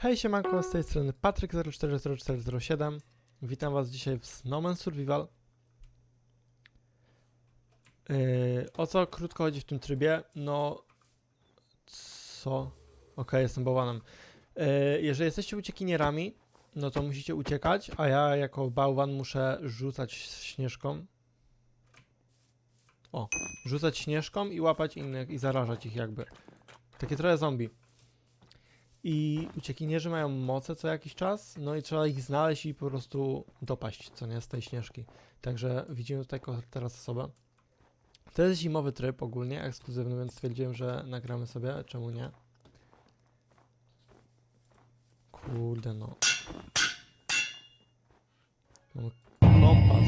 Hej siemanko, z tej strony Patryk040407 Witam was dzisiaj w Snowman Survival. Yy, O co krótko chodzi w tym trybie? No... Co? Okej, jestem bałwanem. Yy, Jeżeli jesteście uciekinierami, no to musicie uciekać, a ja jako bałwan muszę rzucać śnieżką. O, rzucać śnieżką i łapać innych i zarażać ich jakby. Takie trochę zombie i uciekinierzy mają moce co jakiś czas, no i trzeba ich znaleźć i po prostu dopaść, co nie, z tej śnieżki. Także widzimy tutaj teraz osobę. To jest zimowy tryb ogólnie, ekskluzywny, więc stwierdziłem, że nagramy sobie, czemu nie. Kurde no. Mamy kompas.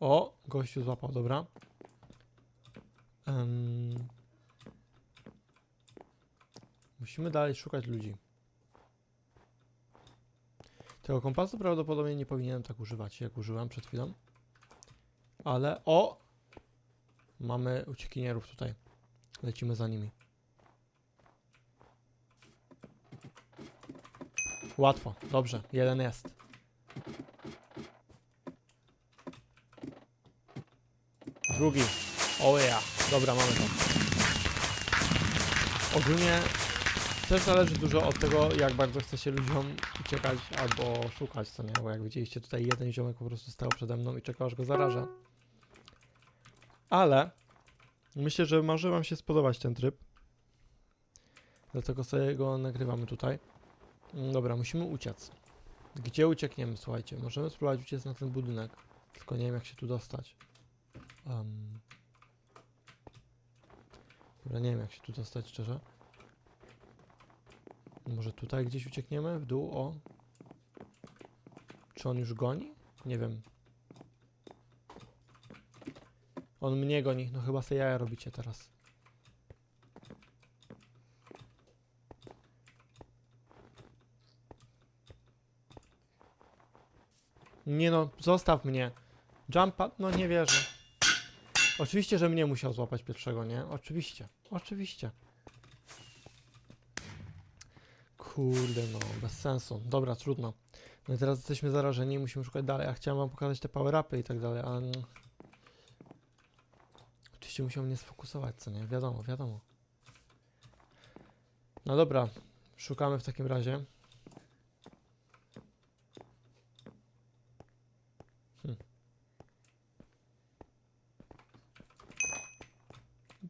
O, gościu złapał, dobra. Em, Musimy dalej szukać ludzi. Tego kompasu prawdopodobnie nie powinienem tak używać, jak użyłem przed chwilą. Ale o! Mamy uciekinierów tutaj. Lecimy za nimi. Łatwo, dobrze, jeden jest. Drugi. O ja, dobra, mamy to. Ogólnie też zależy dużo od tego, jak bardzo chce się ludziom uciekać albo szukać, co nie? Bo jak widzieliście, tutaj jeden ziomek po prostu stał przede mną i czekał, aż go zarażę. Ale myślę, że może wam się spodobać ten tryb. Dlatego sobie go nagrywamy tutaj. Mm, Dobra, musimy uciec. Gdzie uciekniemy, słuchajcie? Możemy spróbować uciec na ten budynek. Tylko nie wiem, jak się tu dostać. Um. Dobra, nie wiem, jak się tu dostać, szczerze. Może tutaj gdzieś uciekniemy? W dół, o. Czy on już goni? Nie wiem. On mnie goni. No chyba se jaja robicie teraz. Nie no, zostaw mnie. Jump pad? No nie wierzę. Oczywiście, że mnie musiał złapać pierwszego, nie? Oczywiście. Oczywiście. Kurde, no, bez sensu. Dobra, trudno. No i teraz jesteśmy zarażeni i musimy szukać dalej. Ja chciałem wam pokazać te power-upy i tak dalej, ale... no. Oczywiście musiał mnie sfokusować, co nie? Wiadomo, wiadomo. No dobra, szukamy w takim razie. Hm.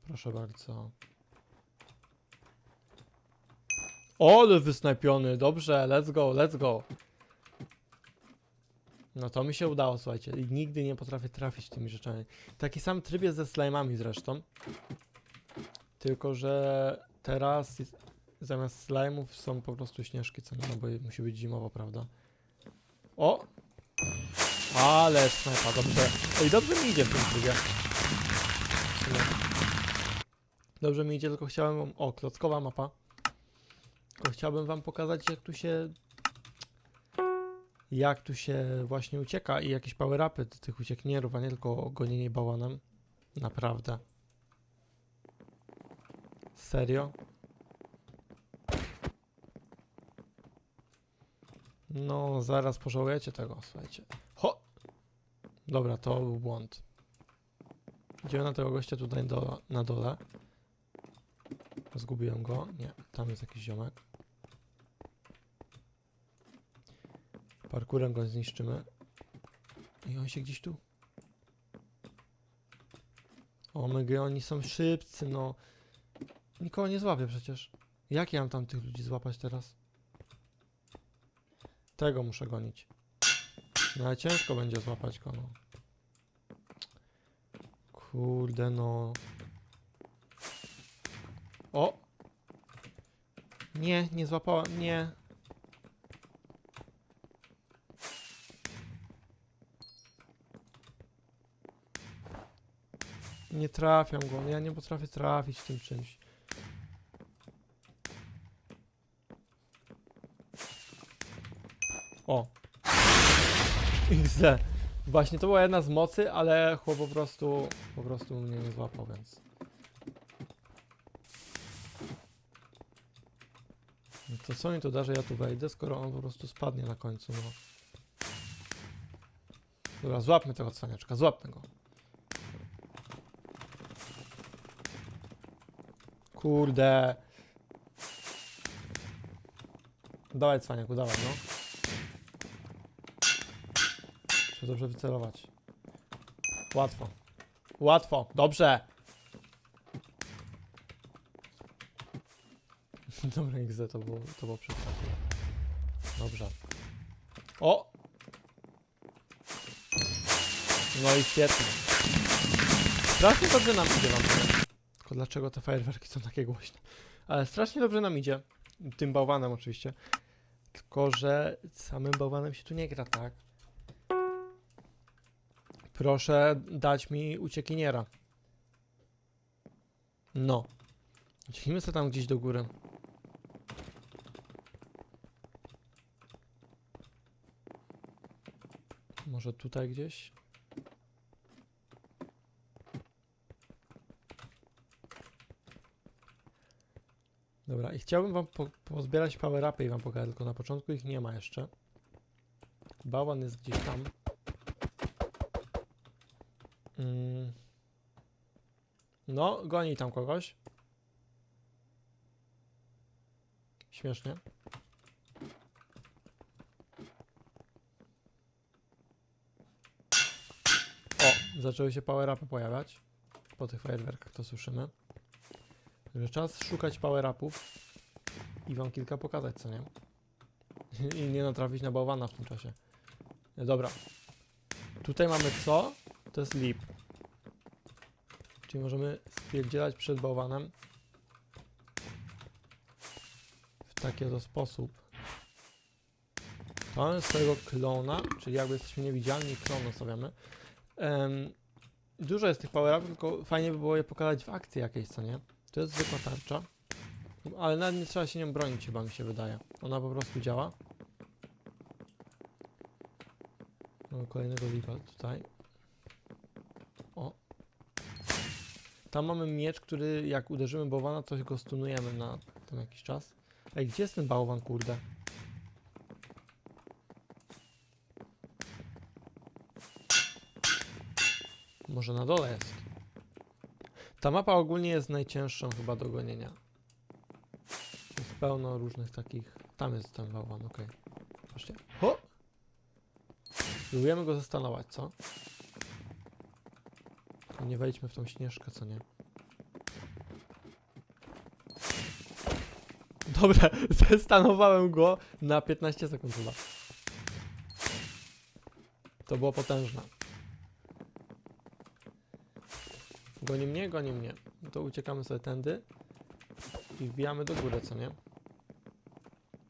Proszę bardzo. O, ale wysnajpiony, dobrze, let's go, let's go. No to mi się udało, słuchajcie. I nigdy nie potrafię trafić tymi rzeczami. Taki sam tryb jest ze slajmami zresztą. Tylko, że teraz jest, zamiast slajmów są po prostu śnieżki, co nie, no bo musi być zimowo, prawda? O! Ale snajpa, dobrze. Oj, dobrze mi idzie w tym trybie. Dobrze mi idzie, tylko chciałem. O, klockowa mapa. Chciałbym wam pokazać, jak tu się... Jak tu się właśnie ucieka i jakieś power-upy do tych uciekinierów, a nie tylko gonienie bałanem. Naprawdę. Serio? No, zaraz pożałujecie tego, słuchajcie. Ho! Dobra, to był błąd. Idziemy na tego gościa tutaj do, na dole. Zgubiłem go. Nie, tam jest jakiś ziomek. Parkurem go zniszczymy. I on się gdzieś tu. O my oni są szybcy, no. Nikogo nie złapię przecież. Jak ja mam tam tych ludzi złapać teraz? Tego muszę gonić. No ale ciężko będzie złapać go, no. Kurde, no. O! Nie, nie złapałem, nie. Nie trafiam go, ja nie potrafię trafić tym czymś. O! XD. Właśnie to była jedna z mocy, ale chłop po prostu, po prostu mnie nie złapał, więc... To co mi to da, że ja tu wejdę, skoro on po prostu spadnie na końcu, no. Dobra, złapmy tego cwaniaczka, złapmy go. Kurde. Dawaj cwaniaku, dawaj, no. Trzeba dobrze wycelować. Łatwo. Łatwo, dobrze. Dobra, XD to było, to było przypadek. Dobrze. O! No i świetnie. Strasznie dobrze nam idzie, wam. Dlaczego te fajerwerki są takie głośne? Ale strasznie dobrze nam idzie. Tym bałwanem oczywiście. Tylko, że samym bałwanem się tu nie gra, tak? Proszę dać mi uciekiniera. No. Ucieknijmy sobie tam gdzieś do góry. Może tutaj gdzieś? Dobra, i chciałbym wam po pozbierać power upy i wam pokazać, tylko na początku ich nie ma jeszcze. Bałwan jest gdzieś tam. Mm. No, goni tam kogoś. Śmiesznie. O, zaczęły się power upy pojawiać. Po tych fajerwerkach to słyszymy. Także czas szukać power upów i wam kilka pokazać, co nie? I nie natrafić na bałwana w tym czasie. Dobra. Tutaj mamy co? To jest lip. Czyli możemy spierdzielać przed bałwanem w taki oto sposób. To mamy swojego klona, czyli jakby jesteśmy niewidzialni klon stawiamy. Em, dużo jest tych power tylko fajnie by było je pokazać w akcji jakiejś, co nie? To jest zwykła tarcza. Ale nawet nie trzeba się nią bronić, chyba mi się wydaje. Ona po prostu działa. Mamy kolejnego lipa tutaj. O. Tam mamy miecz, który jak uderzymy bałwana, to go stunujemy na ten jakiś czas. Ej, gdzie jest ten bałwan, kurde? Może na dole jest. Ta mapa ogólnie jest najcięższą chyba do gonienia. Jest pełno różnych takich... Tam jest ten bałwan, okej. Patrzcie. Ho! Spróbujemy go zastanować, co? Tylko nie wejdźmy w tą śnieżkę, co nie? Dobra, zestanowałem go na 15 sekund chyba. To było potężne. Goni mnie, goni mnie. To uciekamy sobie tędy i wbijamy do góry, co nie?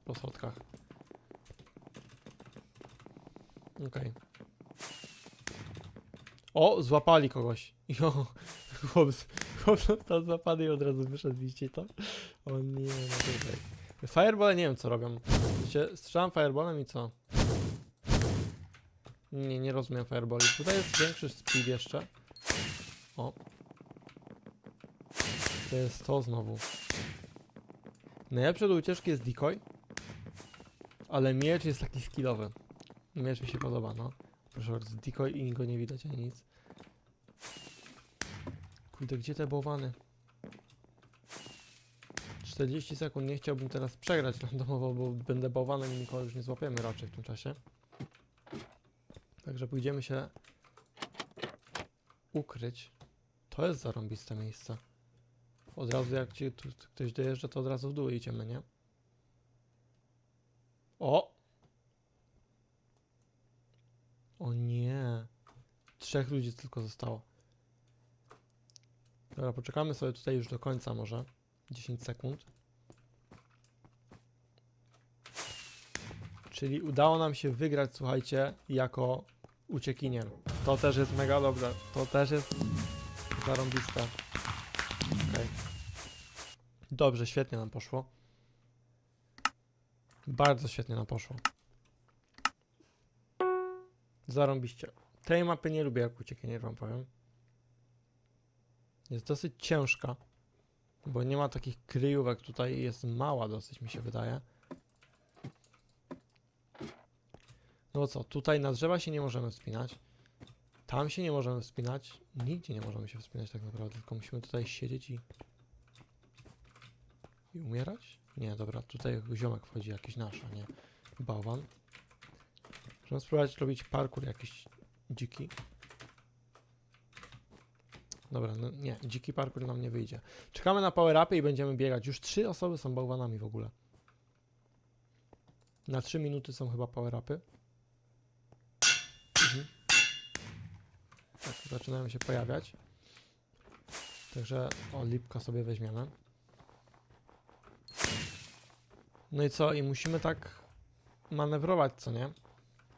Po schodkach. Okej. O, złapali kogoś. Jo, chłop, chłop został złapany i od razu wyszedł, widzicie to? O nie, no tutaj. Fireball nie wiem co robią. Wiecie, strzelam fireballem i co? Nie, nie rozumiem fireballi. Tutaj jest większy speed jeszcze. O. To jest to znowu. Najlepsze do ucieczki jest decoy. Ale miecz jest taki skillowy. Miecz mi się podoba, no. Proszę bardzo, decoy i go nie widać ani nic. Kurde, gdzie te bałwany? 40 sekund, nie chciałbym teraz przegrać randomowo, bo będę bałwanem i nikogo już nie złapiemy raczej w tym czasie. Także pójdziemy się ukryć. To jest zarąbiste miejsce. Od razu jak ci tu ktoś dojeżdża, to od razu w dół idziemy, nie? O! O nie. Trzech ludzi tylko zostało. Dobra, poczekamy sobie tutaj już do końca może. 10 sekund. Czyli udało nam się wygrać, słuchajcie, jako uciekinier. To też jest mega dobre. To też jest zarąbiste. Dobrze, świetnie nam poszło. Bardzo świetnie nam poszło. Zarąbiście. Tej mapy nie lubię jak uciekinier, wam powiem. Jest dosyć ciężka, bo nie ma takich kryjówek tutaj jest mała dosyć, mi się wydaje. No co, tutaj na drzewa się nie możemy wspinać. Tam się nie możemy wspinać. Nigdzie nie możemy się wspinać tak naprawdę, tylko musimy tutaj siedzieć i i umierać? Nie, dobra, tutaj ziomek wchodzi jakiś nasz, a nie bałwan. Możemy spróbować robić parkour jakiś dziki. Dobra, no nie, dziki parkour nam nie wyjdzie. Czekamy na power upy i będziemy biegać. Już trzy osoby są bałwanami w ogóle. Na 3 minuty są chyba power upy. Mhm. Tak, zaczynają się pojawiać. Także o, lipka sobie weźmiemy. No i co? I musimy tak manewrować, co nie?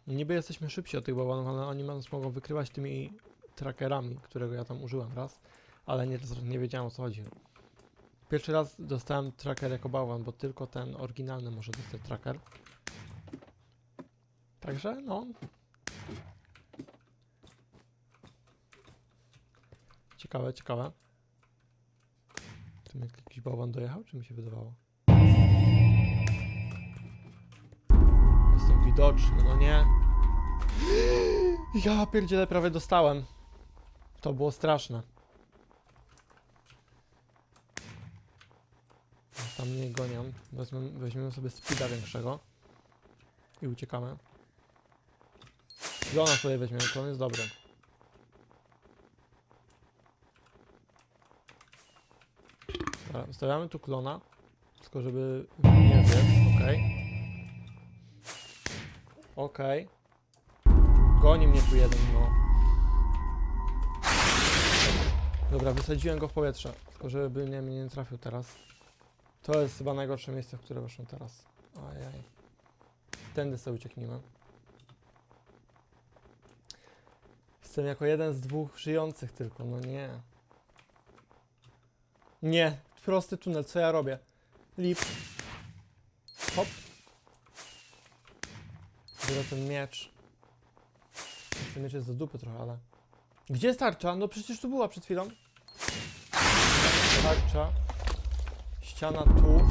Niby jesteśmy szybsi od tych bałwanów, ale oni nas mogą wykrywać tymi trackerami, którego ja tam użyłem raz, ale nie, nie wiedziałem o co chodzi. Pierwszy raz dostałem tracker jako bałwan, bo tylko ten oryginalny może dostać tracker. Także no. Ciekawe, ciekawe. Czy mi jakiś bałwan dojechał, czy mi się wydawało? Jestem widoczny, no nie. Ja pierdzielę prawie dostałem. To było straszne. Tam nie gonią. Wezmę, weźmiemy sobie speeda większego. I uciekamy. Klona sobie weźmiemy, klon jest dobry. Dobra, Ustawiamy tu klona. Tylko żeby nie biec, okej. Okej. Goni mnie tu jeden, no. Dobra, wysadziłem go w powietrze. Tylko żeby nie, mnie nie trafił teraz. To jest chyba najgorsze miejsce, w które weszłem teraz. Ojej. Tędy sobie ucieknijmy. Jestem jako jeden z dwóch żyjących tylko, no nie. Nie, prosty tunel, co ja robię? Lip. Hop. Biorę ten miecz. Ten miecz jest do dupy trochę, ale... Gdzie jest tarcza? No przecież tu była przed chwilą. Tarcza. Ściana tu.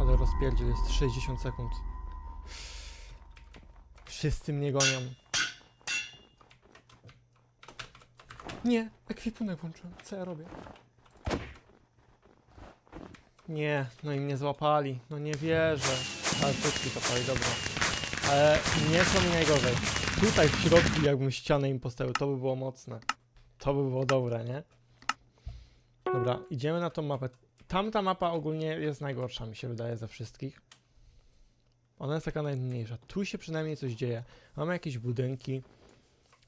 Ale rozpierdziel jest 60 sekund. Wszyscy mnie gonią. Nie, ekwipunek włączyłem. Co ja robię? Nie, no i mnie złapali. No nie wierzę. Ale wszystkich zapali, dobra. Ale nie są mi najgorzej. Tutaj w środku jakbym ścianę im postawił, to by było mocne. To by było dobre, nie? Dobra, idziemy na tą mapę. Tamta mapa ogólnie jest najgorsza, mi się wydaje, ze wszystkich. Ona jest taka najmniejsza. Tu się przynajmniej coś dzieje. Mamy jakieś budynki.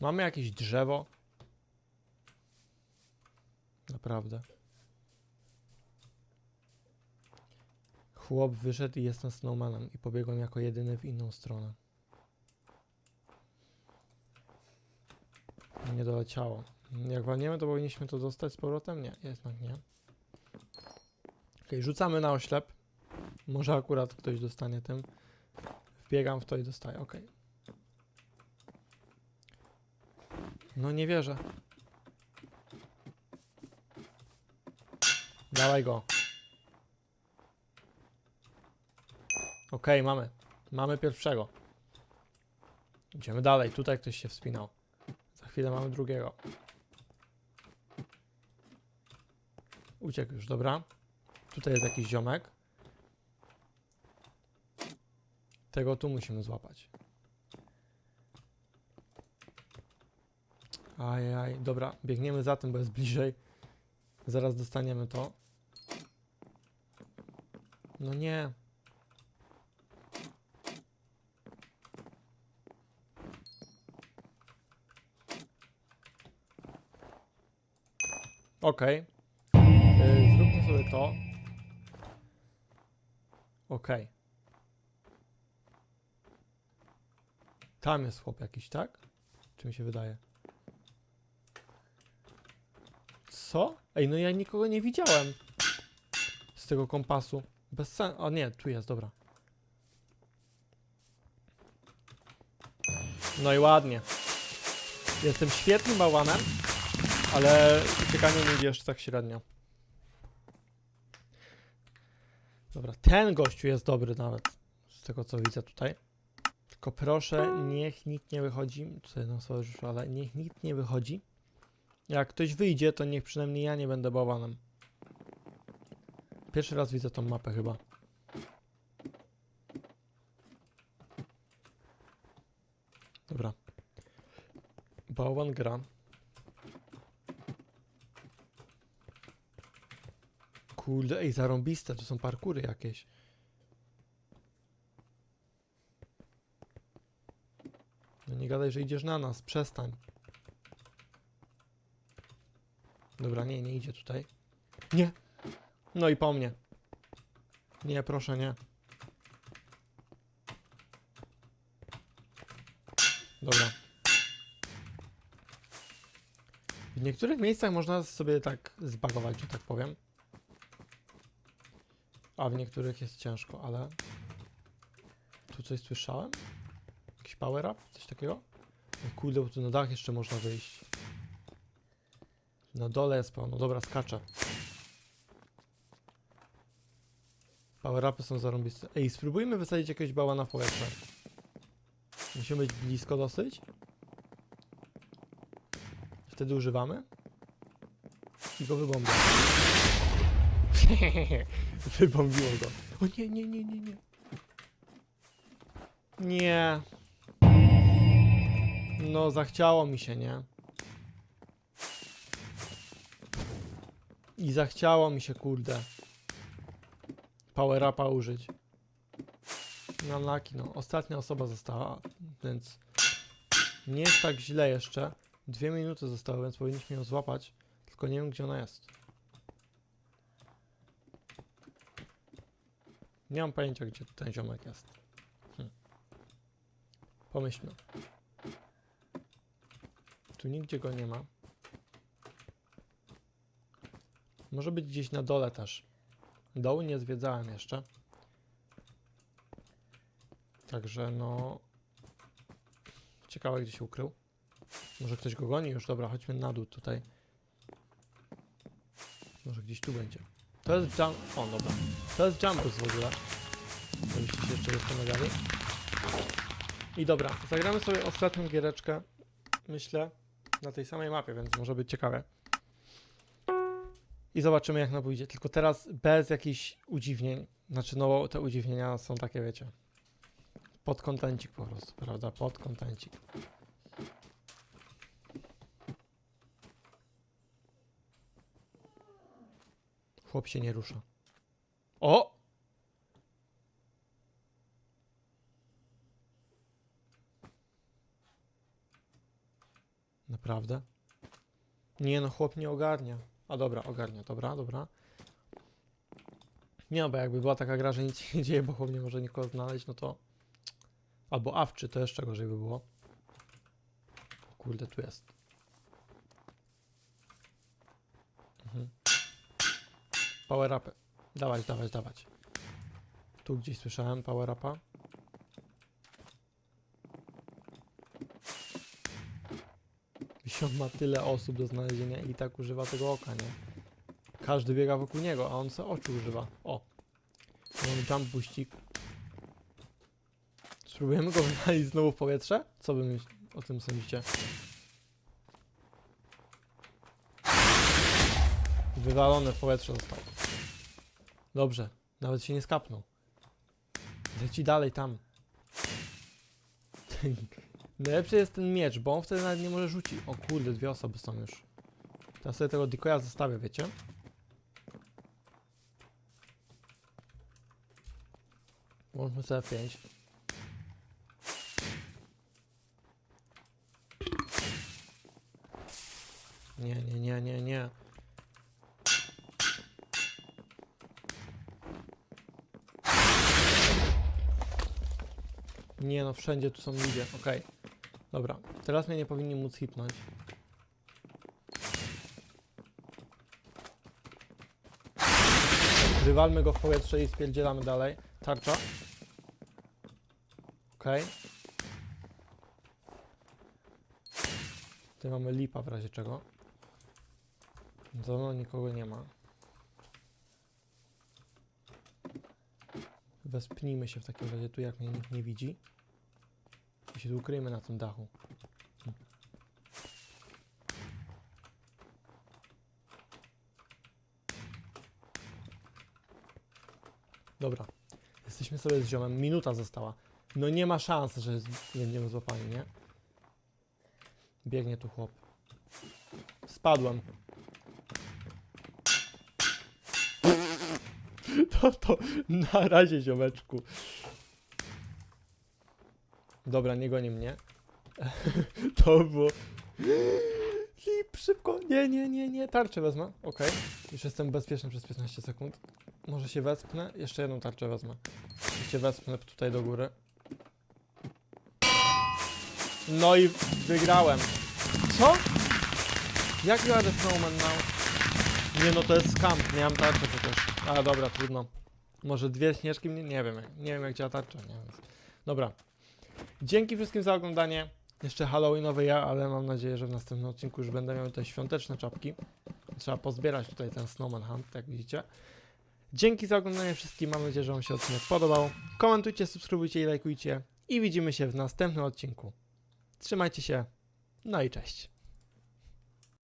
Mamy jakieś drzewo. Naprawdę. Chłop wyszedł i jestem snowmanem i pobiegłem jako jedyny w inną stronę. Nie doleciało. Jak walniemy, to powinniśmy to dostać z powrotem? Nie, jednak nie. Ok, rzucamy na oślep. Może akurat ktoś dostanie tym. Wbiegam w to i dostaję, ok. No nie wierzę. Dawaj go. Okej, mamy. Mamy pierwszego. Idziemy dalej. Tutaj ktoś się wspinał. Za chwilę mamy drugiego. Uciekł już, dobra. Tutaj jest jakiś ziomek. Tego tu musimy złapać. Ajaj, dobra, biegniemy za tym, bo jest bliżej. Zaraz dostaniemy to. No nie. Okej. Yy, zróbmy sobie to. Okej. Tam jest chłop jakiś, tak? Czy mi się wydaje? Co? Ej, no ja nikogo nie widziałem. Z tego kompasu. Bez sensu. O nie, tu jest, dobra. No i ładnie. Jestem świetnym bałwanem, ale uciekanie mi jeszcze tak średnio. Dobra, ten gościu jest dobry nawet. Z tego co widzę tutaj. Tylko proszę, niech nikt nie wychodzi. Tutaj no słowo już, ale niech nikt nie wychodzi. Jak ktoś wyjdzie, to niech przynajmniej ja nie będę bałwanem. Pierwszy raz widzę tą mapę chyba. Dobra. Bałwan gra. Kurde, ej, zarąbiste, to są parkury jakieś. No nie gadaj, że idziesz na nas, przestań. Dobra, nie, nie idzie tutaj. Nie! No i po mnie. Nie, proszę, nie. Dobra. W niektórych miejscach można sobie tak zbagować, że tak powiem. A w niektórych jest ciężko, ale... Tu coś słyszałem? Jakiś power up? Coś takiego? O kurde, bo tu na dach jeszcze można wyjść. Na dole jest pełno. Dobra, skaczę. Power upy są zarąbiste. Ej, spróbujmy wysadzić jakiegoś bałwana w powietrze. Musimy być blisko dosyć. Wtedy używamy. I go wybombię. Wybombiło go. O nie, nie, nie, nie, nie. Nie. No, zachciało mi się, nie? I zachciało mi się, kurde. Power upa użyć. No, laki, no. Ostatnia osoba została, więc nie jest tak źle jeszcze. Dwie minuty zostały, więc powinniśmy ją złapać. Tylko nie wiem, gdzie ona jest. Nie mam pojęcia, gdzie ten ziomek jest. Hm. Pomyślmy. Tu nigdzie go nie ma. Może być gdzieś na dole też. Dołu nie zwiedzałem jeszcze. Także no... Ciekawe, gdzie się ukrył. Może ktoś go goni już? Dobra, chodźmy na dół tutaj. Może gdzieś tu będzie. To jest jump... O, dobra. To jest jumpus w ogóle. Żebyście się jeszcze zastanawiali. I dobra, zagramy sobie ostatnią giereczkę. Myślę, na tej samej mapie, więc może być ciekawe. I zobaczymy jak nam pójdzie. Tylko teraz bez jakichś udziwnień. Znaczy, no te udziwnienia są takie, wiecie. Podkontencik po prostu, prawda? Podkontencik. Chłop się nie rusza. O! Naprawdę? Nie no, chłop nie ogarnia. A dobra, ogarnia, dobra, dobra. Nie no, bo jakby była taka gra, że nic się nie dzieje, bo chłop nie może nikogo znaleźć, no to... Albo awczy, to jeszcze gorzej by było. O kurde, tu jest. Power upy. Dawać, dawać, dawać. Tu gdzieś słyszałem power upa. On ma tyle osób do znalezienia i tak używa tego oka, nie? Każdy biega wokół niego, a on se oczu używa. O! Mamy jump boościk. Spróbujemy go wywalić znowu w powietrze? Co wy o tym sądzicie? Wywalone w powietrze został. Dobrze, nawet się nie skapnął. Leci dalej tam. Najlepszy jest ten miecz, bo on wtedy nawet nie może rzucić. O kurde, dwie osoby są już. Teraz sobie tego decoya zostawię, wiecie? Włączmy sobie 5. Nie, nie, nie, nie, nie. Nie no, wszędzie tu są ludzie, okej. Dobra, teraz mnie nie powinni móc hitnąć. Wywalmy go w powietrze i spierdzielamy dalej. Tarcza. Okej. Tutaj mamy lipa w razie czego. To no, nikogo nie ma. Wespnijmy się w takim razie tu, jak mnie nikt nie widzi. Tu się tu ukryjmy na tym dachu. Dobra. Jesteśmy sobie z ziomem. Minuta została. No nie ma szans, że będziemy złapani, nie? Biegnie tu chłop. Spadłem. To to na razie ziomeczku. Dobra, nie goni mnie. To było. Flip, szybko. Nie, nie, nie, nie. Tarczę wezmę. Okej. Już jestem bezpieczny przez 15 sekund. Może się wespnę. Jeszcze jedną tarczę wezmę. I się wespnę tutaj do góry. No i wygrałem. Co? Jak jadę Snowman now? Nie no, to jest skam. Nie mam tarczy przecież. A dobra, trudno. Może dwie śnieżki? Nie, nie wiem. Nie wiem jak działa tarcza. Nie wiem. Dobra. Dzięki wszystkim za oglądanie. Jeszcze Halloweenowy ja, ale mam nadzieję, że w następnym odcinku już będę miał te świąteczne czapki. Trzeba pozbierać tutaj ten Snowman Hunt, jak widzicie. Dzięki za oglądanie wszystkim. Mam nadzieję, że Wam się odcinek podobał. Komentujcie, subskrybujcie i lajkujcie. I widzimy się w następnym odcinku. Trzymajcie się. No i cześć.